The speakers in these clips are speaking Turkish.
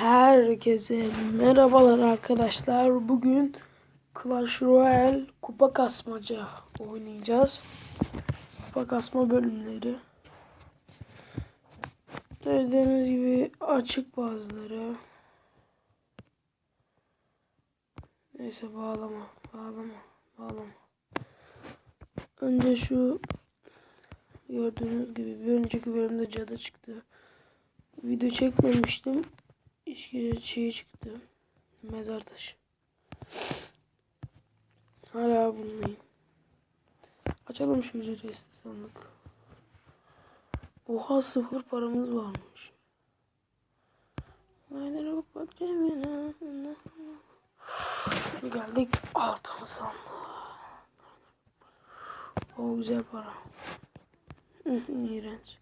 Herkese merhabalar arkadaşlar. Bugün Clash Royale kupa kasmaca oynayacağız. Kupa kasma bölümleri. Gördüğünüz gibi açık bazıları. Neyse bağlama, bağlama, bağlama. Önce şu gördüğünüz gibi bir önceki bölümde cadı çıktı. Video çekmemiştim. İşte şey çıktı. Mezar taşı. Hala bulmayın. Açalım şu ücretsiz sandık. Oha sıfır paramız varmış. Aynen bak bak cebine. Geldik altın sandığa. O güzel para. İğrenç.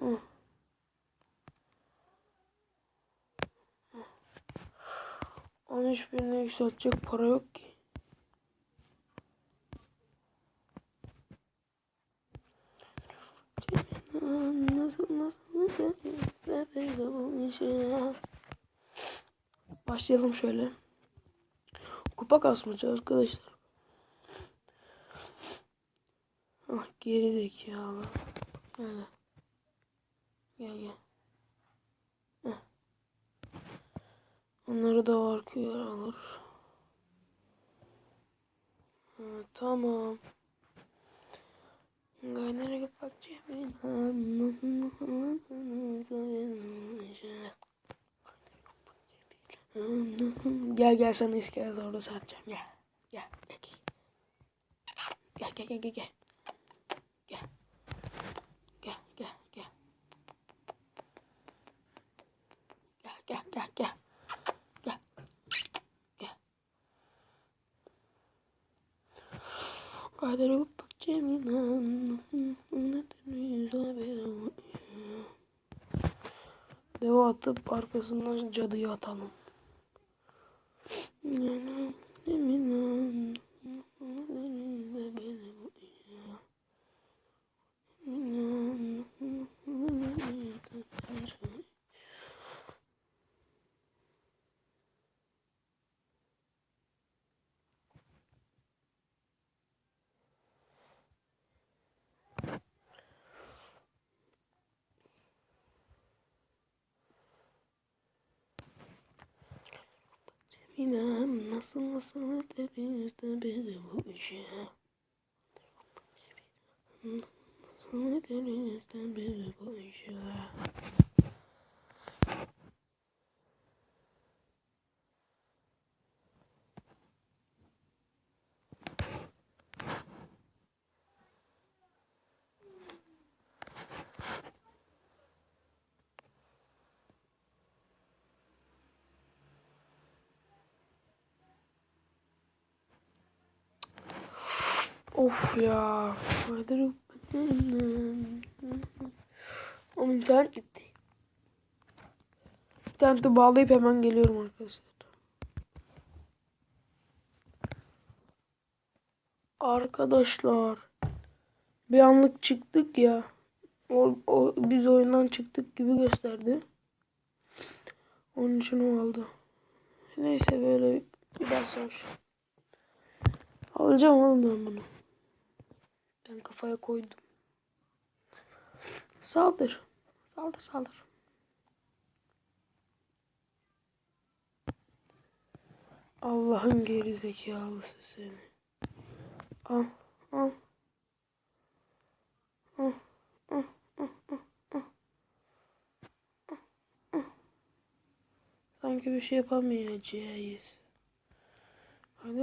Hı. 13 birine yükseltecek para yok ki. Nasıl nasıl nasıl Başlayalım şöyle. Kupa kasmaca arkadaşlar. Ah geri zekalı. Gel. Gel gel. Onları da arkaya alır. Ha, tamam. Gayrı bak Gel gel sana iskelet orada satacağım. Gel. Gel. Gel gel gel gel. gel. Gel. Gel gel gel. Gel gel gel gel. Kaydere bak Cemile Deva atıp arkasından cadıyı atalım. Bilmem nasıl nasıl ederiz de bizi bu işe. Nasıl ederiz de bizi bu işe. Of ya. Ama internet gitti. İnterneti bağlayıp hemen geliyorum arkadaşlar. Arkadaşlar. Bir anlık çıktık ya. O, o, biz oyundan çıktık gibi gösterdi. Onun için o aldı. Neyse böyle bir ders var. Alacağım oğlum ben bunu. Ben kafaya koydum. Saldır. Saldır saldır. Allah'ın geri zekalısı seni. Al al. Al. Al. Al. Al. Al. Sanki bir şey yapamayacağız. Hadi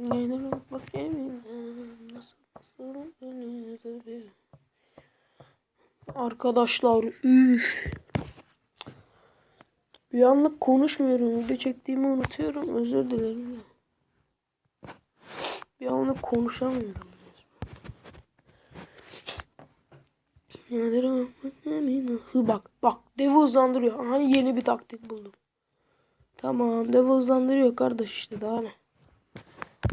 Neyle bak yemin nasıl bir Arkadaşlar üf. Bir anlık konuşmuyorum. Video çektiğimi unutuyorum. Özür dilerim. Bir anlık konuşamıyorum. Bak bak devi hızlandırıyor. Aha yeni bir taktik buldum. Tamam devi hızlandırıyor kardeş işte daha ne.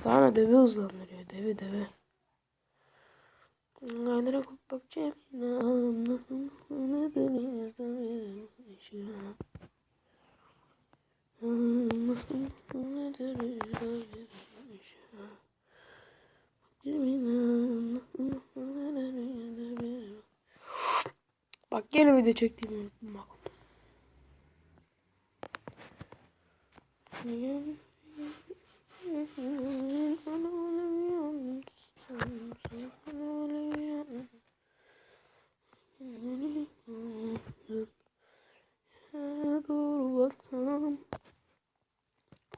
Daha ne devi hızlandırıyor deniz Nasıl ne deniz Bak yine video çektiğimi unuttum bak.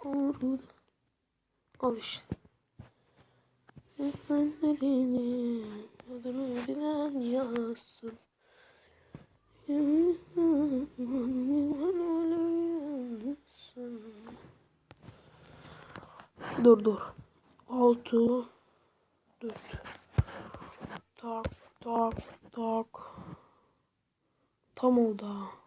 Orada. Al işte. Efendilerini adını bilen yazsın. Dur dur. Altı. Dört. Tak tak tak. Tam oldu ha.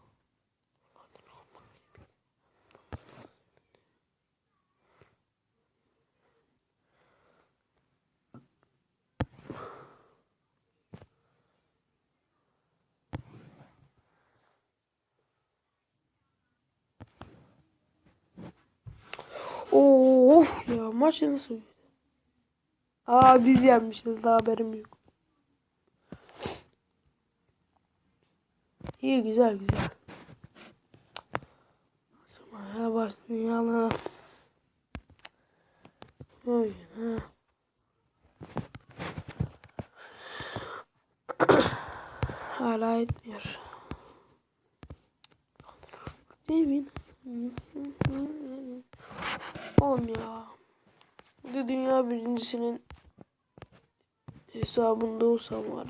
Oh ya maç nasıl? Aa biz yenmişiz daha haberim yok. İyi güzel güzel. Sonra başlayalım. Oyun ha. Hala etmiyor. Demin. Oğlum ya. De dünya birincisinin hesabında olsam var.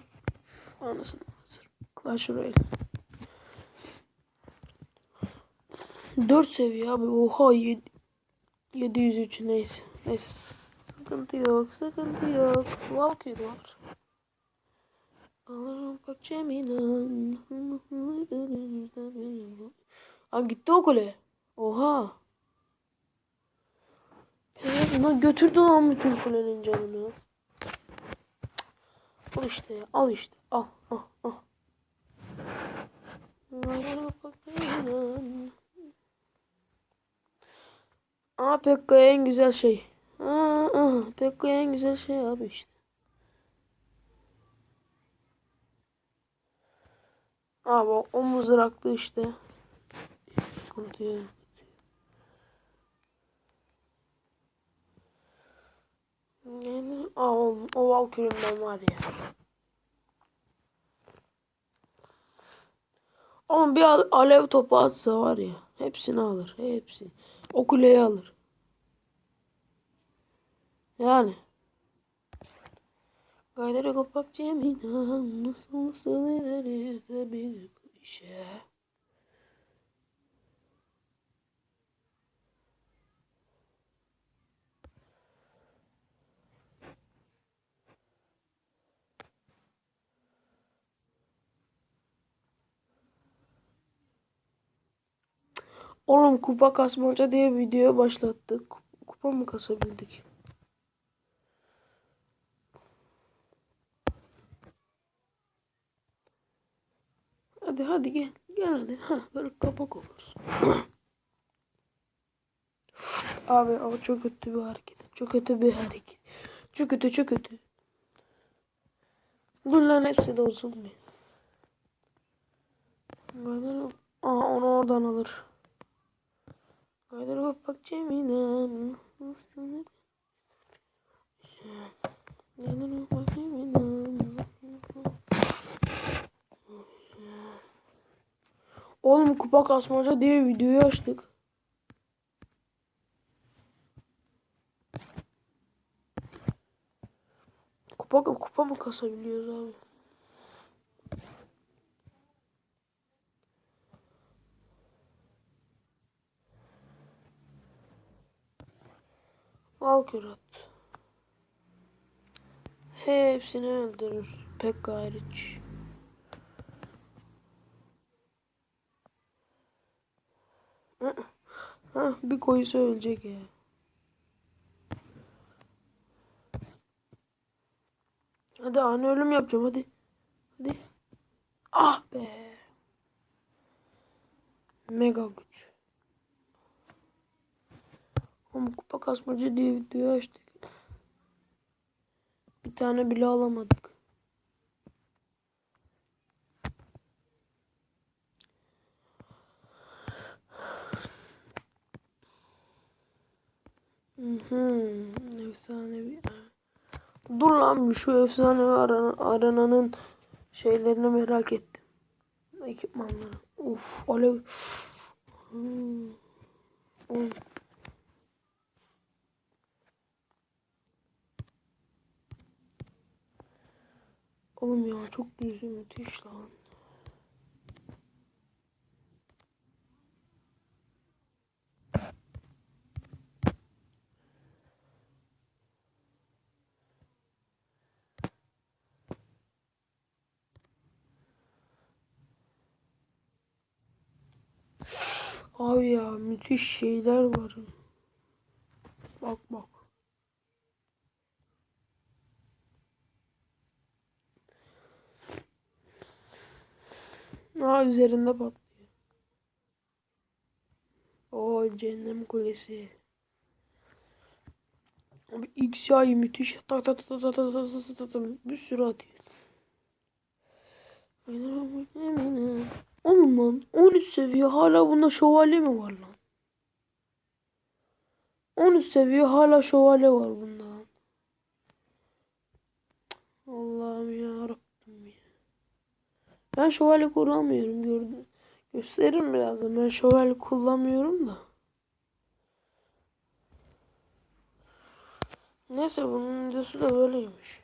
Anasını hazır. Clash Royale. 4 seviye abi. Oha 7, 703 neyse. Neyse sıkıntı yok. Sıkıntı yok. Valkyrie var. Alırım bak Cemile. Abi gitti o kule. Oha. Evet, lan götürdü lan bütün kulenin canını. Al işte ya. Al işte. Al. Al. Al. Aa Pekka'ya en güzel şey. Aa, aa Pekka'ya en güzel şey abi işte. Abi o, mızraklı işte. Sıkıntı. Yani aa, o, o Valkyrie'den var ya. Ama bir al- alev topu atsa var ya. Hepsini alır. Hepsi. O kuleyi alır. Yani. Gayrı kapak cemina nasıl nasıl ederiz de bir işe. Oğlum kupa kasmaca diye video başlattık. Kupa mı kasabildik? Hadi hadi gel. Gel hadi. Ha, böyle kapak oluruz. Abi o çok kötü bir hareket. Çok kötü bir hareket. Çok kötü çok kötü. Bunların hepsi de olsun bir. Aa onu oradan alır. Gaydar bak Cemile. Gaydar bak Cemile. Oğlum kupa kasmaca diye videoyu açtık. Kupa kupa mı kasabiliyoruz abi? Valkyrat. Hepsini öldürür. Pek hariç. Ha, bir koysa ölecek ya. Hadi ani ölüm yapacağım hadi. Hadi. Ah be. Mega güç. Ama kupa kasmacı diye video açtık. Bir tane bile alamadık. Mhm, efsanevi. Dur lan şu efsane arana, arananın şeylerini merak ettim. Ekipmanları. Uf, alev. Hmm. Oğlum. Oğlum ya çok güzel müthiş lan. Abi ya müthiş şeyler var. Bak bak. Aa üzerinde patlıyor. O cehennem kulesi. Abi X yayı müthiş. Tak tak tak tak tak tak tak tak tak bir sürü atıyor. Oğlum lan 13 seviye hala bunda şövalye mi var lan? 13 seviye hala şövalye var bunda lan. Allah'ım ya Rabbim ya. Ben şövalye kullanmıyorum gördüm. Gösteririm birazdan. Ben şövalye kullanmıyorum da. Neyse bunun videosu da böyleymiş.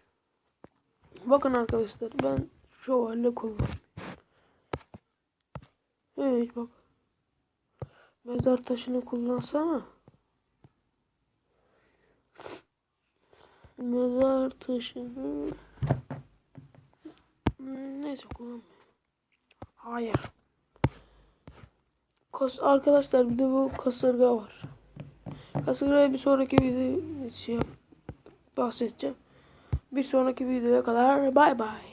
Bakın arkadaşlar ben şövalye kullanıyorum. Evet bak. Mezar taşını kullansana. Mezar taşını Hmm, neyse kullanmayayım. Hayır. Kas arkadaşlar bir de bu kasırga var. Kasırgaya bir sonraki video şey bahsedeceğim. Bir sonraki videoya kadar bay bay.